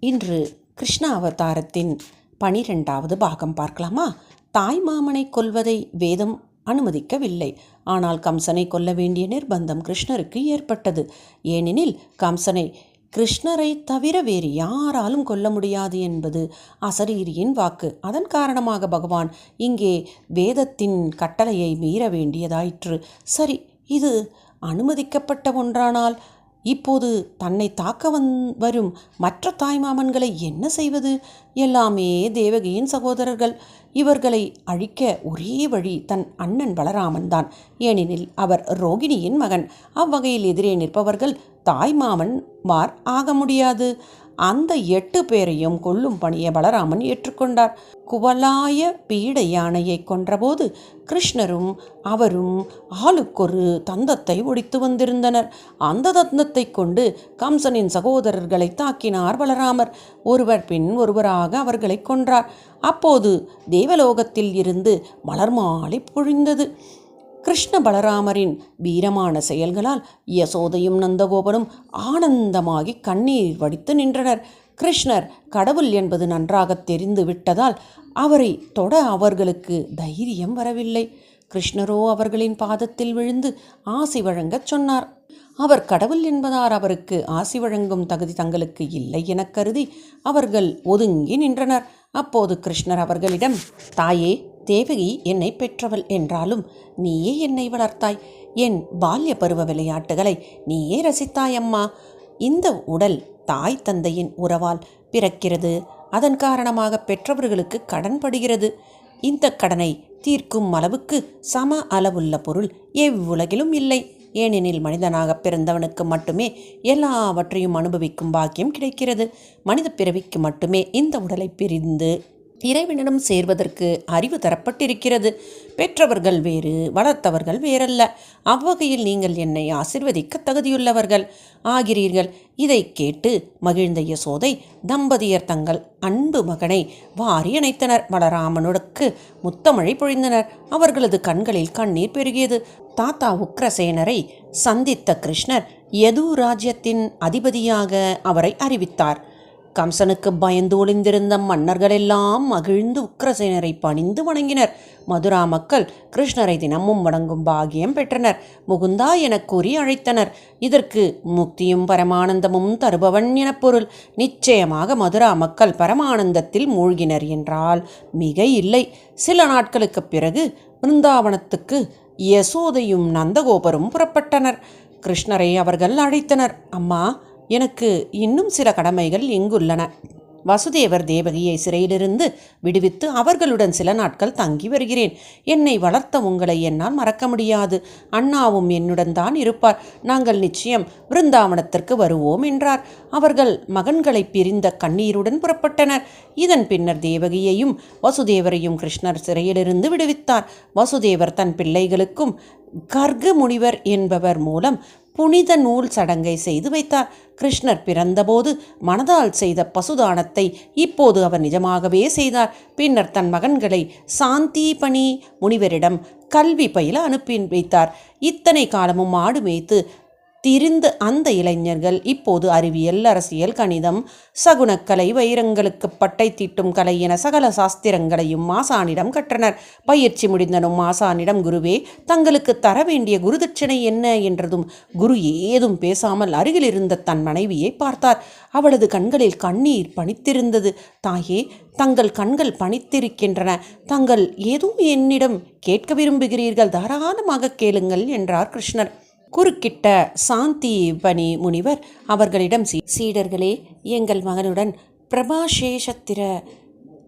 இன்று கிருஷ்ண அவதாரத்தின் பனிரெண்டாவது பாகம் பார்க்கலாமா? தாய் மாமனை கொல்வதை வேதம் அனுமதிக்கவில்லை. ஆனால் கம்சனை கொல்ல வேண்டிய நிர்பந்தம் கிருஷ்ணருக்கு ஏற்பட்டது. ஏனெனில் கம்சனை கிருஷ்ணரை தவிர வேறு யாராலும் கொல்ல முடியாது என்பது அசரீரியின் வாக்கு. அதன் காரணமாக பகவான் இங்கே வேதத்தின் கட்டளையை மீற வேண்டியதாயிற்று. சரி இது அனுமதிக்கப்பட்ட ஒன்றானால் இப்போது தன்னை தாக்க வந் வரும் மற்ற தாய்மாமன்களை என்ன செய்வது? எல்லாமே தேவகியின் சகோதரர்கள். இவர்களை அழிக்க ஒரே வழி தன் அண்ணன் பலராமன் தான். ஏனெனில் அவர் ரோகிணியின் மகன். அவ்வகையில் எதிரே நிற்பவர்கள் தாய்மாமன் மார் ஆக முடியாது. அந்த எட்டு பேரையும் கொல்லும் பணியை பலராமன் ஏற்றுக்கொண்டார். குவலாய பீட யானையை கொன்றபோது கிருஷ்ணரும் அவரும் ஆளுக்கொரு தந்தத்தை ஒடித்து வந்திருந்தனர். அந்த தந்தத்தை கொண்டு கம்சனின் சகோதரர்களை தாக்கினார் பலராமர். ஒருவர் பின் ஒருவராக அவர்களை கொன்றார். அப்போது தேவலோகத்தில் இருந்து மலர் மாலை பொழிந்தது. கிருஷ்ண பலராமரின் வீரமான செயல்களால் யசோதையும் நந்தகோபனும் ஆனந்தமாகி கண்ணீர் வடித்து நின்றனர். கிருஷ்ணர் கடவுள் என்பது நன்றாக தெரிந்து விட்டதால் அவரை தொட அவர்களுக்கு தைரியம் வரவில்லை. கிருஷ்ணரோ அவர்களின் பாதத்தில் விழுந்து ஆசி வழங்கச் சொன்னார். அவர் கடவுள் என்பதார் அவருக்கு ஆசி வழங்கும் தகுதி தங்களுக்கு இல்லை எனக் கருதி அவர்கள் ஒதுங்கி நின்றனர். அப்போது கிருஷ்ணர் அவர்களிடம் தாயே தேவகி என்னை பெற்றவள் என்றாலும் நீயே என்னை வளர்த்தாய். என் பால்ய பருவ விளையாட்டுகளை நீயே ரசித்தாய் அம்மா இந்த உடல் தாய் தந்தையின் உறவால் பிறக்கிறது. அதன் காரணமாக பெற்றவர்களுக்கு கடன் படுகிறது. இந்த கடனை தீர்க்கும் அளவுக்கு சம அளவுள்ள பொருள் எவ்வுலகிலும் இல்லை. ஏனெனில் மனிதனாக பிறந்தவனுக்கு மட்டுமே எல்லாவற்றையும் அனுபவிக்கும் பாக்கியம் கிடைக்கிறது. மனித பிறவிக்கு மட்டுமே இந்த உடலை பிரிந்து இறைவனிடம் சேர்வதற்கு அறிவு தரப்பட்டிருக்கிறது. பெற்றவர்கள் வேறு வளர்த்தவர்கள் வேறல்ல. அவ்வகையில் நீங்கள் என்னை ஆசிர்வதிக்க தகுதியுள்ளவர்கள் ஆகிறீர்கள். இதை கேட்டு மகிழ்ந்த யசோதை தம்பதியர் தங்கள் அன்பு மகனை வாரி அணைத்தனர். வளராமனுக்கு முத்தமழை பொழிந்தனர். அவர்களது கண்களில் கண்ணீர் பெருகியது. தாத்தா உக்ரசேனரை சந்தித்த கிருஷ்ணர் யது ராஜ்யத்தின் அதிபதியாக அவரை அறிவித்தார்? கம்சனுக்கு பயந்து ஒளிந்திருந்த மன்னர்களெல்லாம் மகிழ்ந்து உக்ரசேனரை பணிந்து வணங்கினர். மதுரா மக்கள் கிருஷ்ணரை தினமும் வணங்கும் பாகியம் பெற்றனர். முகுந்தா என கூறி அழைத்தனர். இதற்கு முக்தியும் பரமானந்தமும் தருபவன் என பொருள். நிச்சயமாக மதுரா மக்கள் பரமானந்தத்தில் மூழ்கினர் என்றால் மிக இல்லை. சில நாட்களுக்குப் பிறகு பிருந்தாவனத்துக்கு யசோதையும் நந்தகோபரும் புறப்பட்டனர். கிருஷ்ணரை அவர்கள் அழைத்தனர். அம்மா எனக்கு இன்னும் சில கடமைகள் இங்குள்ளன. வசுதேவர் தேவகியை சிறையிலிருந்து விடுவித்து அவர்களுடன் சில நாட்கள் தங்கி வருகிறேன். என்னை வளர்த்த உங்களை என்னால் மறக்க முடியாது. அண்ணாவும் என்னுடன் தான் இருப்பார். நாங்கள் நிச்சயம் பிருந்தாவனத்திற்கு வருவோம் என்றார். அவர்கள் மகன்களை பிரிந்த கண்ணீருடன் புறப்பட்டனர். இதன் பின்னர் தேவகியையும் வசுதேவரையும் கிருஷ்ணர் சிறையிலிருந்து விடுவித்தார். வசுதேவர் தன் பிள்ளைகளுக்கும் கர்க முனிவர் என்பவர் மூலம் புனித நூல் சடங்கை செய்து வைத்தார். கிருஷ்ணர் பிறந்தபோது மனதால் செய்த பசுதானத்தை இப்போது அவர் நிஜமாகவே செய்தார். பின்னர் தன் மகன்களை சாந்திபணி முனிவரிடம் கல்வி பயில அனுப்பி வைத்தார். இத்தனை காலமும் மாடு மேய்த்து திரிந்த அந்த இளைஞர்கள் இப்போது அறிவியல் அரசியல் கணிதம் சகுனக்கலை வைரங்களுக்கு பட்டை தீட்டும் கலை என சகல சாஸ்திரங்களையும் மாசானிடம் கற்றனர். பயிற்சி முடிந்தனும் மாசானிடம் குருவே தங்களுக்கு தர வேண்டிய குருதட்சணை என்ன? என்றதும் குரு ஏதும் பேசாமல் அருகில் இருந்த தன் மனைவியை பார்த்தார். அவளது கண்களில் கண்ணீர் பணித்திருந்தது தாயே தங்கள் கண்கள் பணித்திருக்கின்றன தங்கள் ஏதும் என்னிடம் கேட்க விரும்புகிறீர்கள்? தாராளமாக கேளுங்கள் என்றார் கிருஷ்ணர். குறுக்கிட்ட சாந்தி பணி முனிவர் அவர்களிடம் சீ சீடர்களே எங்கள் மகனுடன் பிரபாசேஷத்திர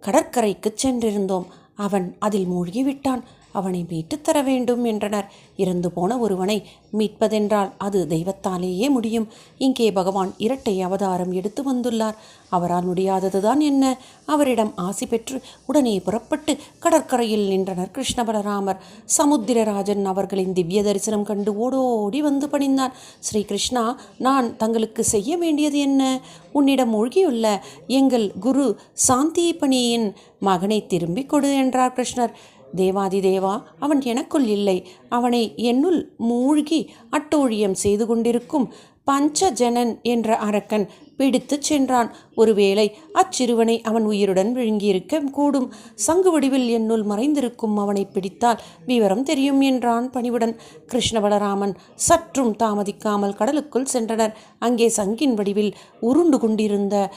கடற்கரைக்கு சென்றிருந்தோம். அவன் அதில் மூழ்கிவிட்டான். அவனை மீட்டுத் தர வேண்டும் என்றனர். இறந்து போன ஒருவனை மீட்பதென்றால் அது தெய்வத்தாலேயே முடியும். இங்கே பகவான் இரட்டை அவதாரம் எடுத்து வந்துள்ளார். அவரால் முடியாததுதான் என்ன? அவரிடம் ஆசி பெற்று உடனே புறப்பட்டு கடற்கரையில் நின்றனர் கிருஷ்ண பலராமர் சமுத்திரராஜன் அவர்களின் திவ்ய தரிசனம் கண்டு ஓடோடி வந்து பணிந்தார். ஸ்ரீ கிருஷ்ணா நான் தங்களுக்கு செய்ய வேண்டியது என்ன? உன்னிடம் மூழ்கியுள்ள எங்கள் குரு சாந்திபணியின் மகனை திரும்பிக் கொடு என்றார் கிருஷ்ணர். தேவாதி தேவா அவன் எனக்குள் இல்லை. அவனை என்னுள் மூழ்கி அட்டூழியம் செய்து கொண்டிருக்கும் பஞ்சஜனன் என்ற அரக்கன் பிடித்துச் சென்றான். ஒருவேளை அச்சிறுவனை அவன் உயிருடன் விழுங்கியிருக்க கூடும். சங்கு வடிவில் என்னுள் மறைந்திருக்கும் அவனை பிடித்தால் விவரம் தெரியும் என்றான் பணிவுடன். கிருஷ்ணபலராமன் சற்றும் தாமதிக்காமல் கடலுக்குள் சென்றனர். அங்கே சங்கின் வடிவில் உருண்டு கொண்டிருந்த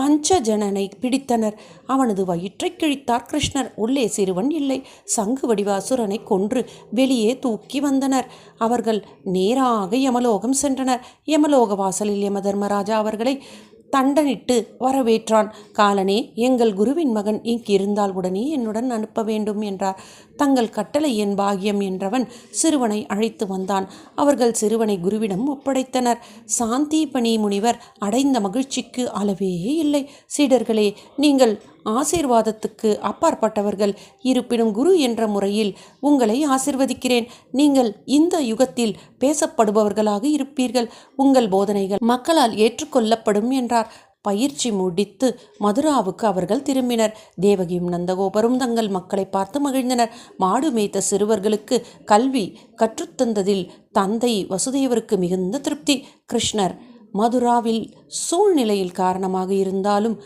பஞ்சஜனனை பிடித்தனர். அவனது வயிற்றை கிழித்தார் கிருஷ்ணர். உள்ளே சிறுவன் இல்லை. சங்கு வடிவாசுரனை கொன்று வெளியே தூக்கி வந்தனர். அவர்கள் நேராக யமலோகம் சென்றனர். யமலோக வாசலில் யமதர்மராஜா அவர்களை தண்டனிட்டு வரவேற்றான். காலனே எங்கள் குருவின் மகன் இங்கிருந்தால் உடனே என்னுடன் அனுப்ப வேண்டும் என்றார். தங்கள் கட்டளை என் பாகியம் என்றவன் சிறுவனை அழைத்து வந்தான். அவர்கள் சிறுவனை குருவிடம் ஒப்படைத்தனர். சாந்திபணி முனிவர் அடைந்த மகிழ்ச்சிக்கு அளவே இல்லை. சீடர்களே நீங்கள் ஆசீர்வாதத்துக்கு அப்பாற்பட்டவர்கள். இருப்பினும் குரு என்ற முறையில் உங்களை ஆசிர்வதிக்கிறேன். நீங்கள் இந்த யுகத்தில் பேசப்படுபவர்களாக இருப்பீர்கள். உங்கள் போதனைகள் மக்களால் ஏற்றுக்கொள்ளப்படும் என்றார். பயிற்சி முடித்து மதுராவுக்கு அவர்கள் திரும்பினர். தேவகியும் நந்தகோபரும் தங்கள் மக்களை பார்த்து மகிழ்ந்தனர். மாடு மேய்த்த சிறுவர்களுக்கு கல்வி கற்றுத்தந்ததில் தந்தை வசுதேவருக்கு மிகுந்த திருப்தி. கிருஷ்ணர் மதுராவில் சூழ்நிலையில் காரணமாக இருந்தாலும்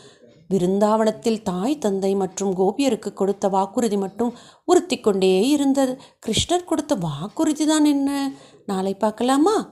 விருந்தாவனத்தில் தாய் தந்தை மற்றும் கோபியருக்கு கொடுத்த வாக்குறுதி மட்டும் உறுத்தி கொண்டே இருந்தது. கிருஷ்ணர் கொடுத்த வாக்குறுதி தான் என்ன? நாளை பார்க்கலாமா?